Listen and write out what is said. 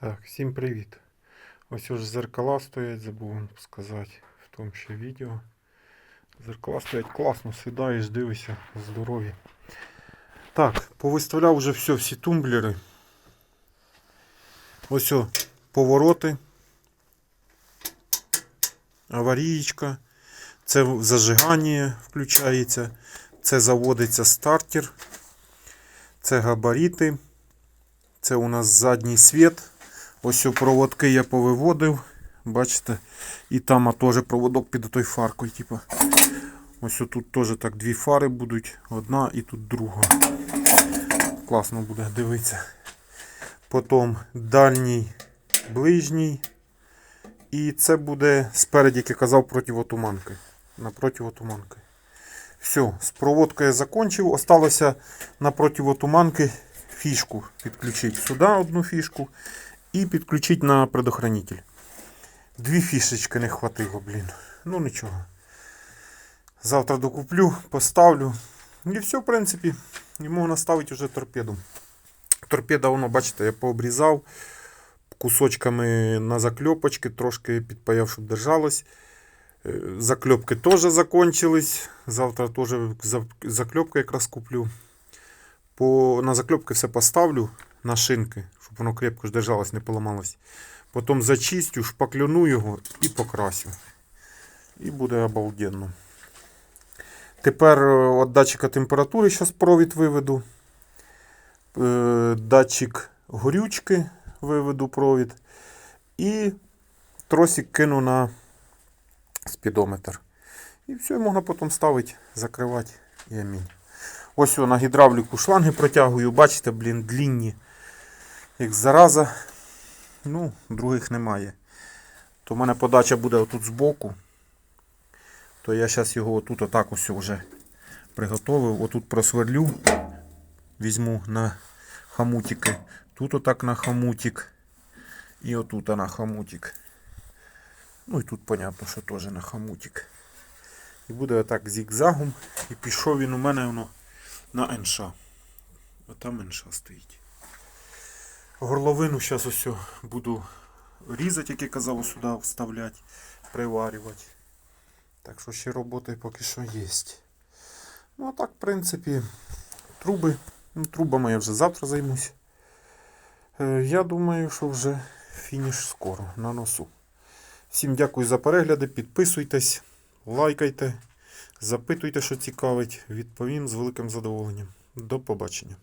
Так, всім привіт. Ось уже зеркала стоять, забув вам сказати в тому ще відео. Зеркала стоять класно, сідаєш, дивишся, здорові. Так, повиставляв вже все, всі тумблери. Ось о, повороти. Аварієчка. Це зажигання включається. Це заводиться стартер. Це габарити. Це у нас задній світ. Ось проводки я повиводив. Бачите? І там теж проводок під той фаркою. Типу. Ось тут теж так дві фари будуть. Одна і тут друга. Класно буде дивитися. Потім дальній, ближній. І це буде спереді, як я казав, противотуманки. На противотуманки. Все, з проводкою я закончив. Осталося на противотуманки фішку підключити сюди одну фішку і підключити на предохранитель. Дві фішечки не хватило, блін. Ну нічого. Завтра докуплю, поставлю. І все, в принципі, і можна ставити вже торпеду. Торпеда, воно, бачите, я пообрізав кусочками на закльопочки, трошки підпаяв, щоб держалось. Е, Закльопки теж закончились. Завтра теж за- закльопки якраз куплю. По, на закльопки все поставлю на шинки, щоб воно крепко держалось, не поламалось. Потім зачистю, шпаклюну його і покрасю. І буде обалденно. Тепер е, від датчика температури зараз провід виведу. Е, Датчик горючки виведу провід. І тросик кину на спідометр. І все, можна потім ставити, закривати і амінь. Ось на гідравліку шланги протягую, бачите, блін, длінні. Як зараза. Ну, других немає. То в мене подача буде отут збоку. То я зараз його отут отак ось вже приготовив. Отут просверлю. Візьму на хамутики. Тут отак на хамутик. І отут на хамутик. Ну і тут, понятно, що теж на хамутик. І буде отак зігзагом. І пішов він у мене воно на НШ. А там НШ стоїть. Горловину зараз ось буду різати, як я казав, сюди вставляти, приварювати. Так що ще роботи поки що є. Ну а так, в принципі, труби. Ну, трубами я вже завтра займусь. Е, Я думаю, що вже фініш скоро на носу. Всім дякую за перегляди. Підписуйтесь, лайкайте, запитуйте, що цікавить. Відповім з великим задоволенням. До побачення.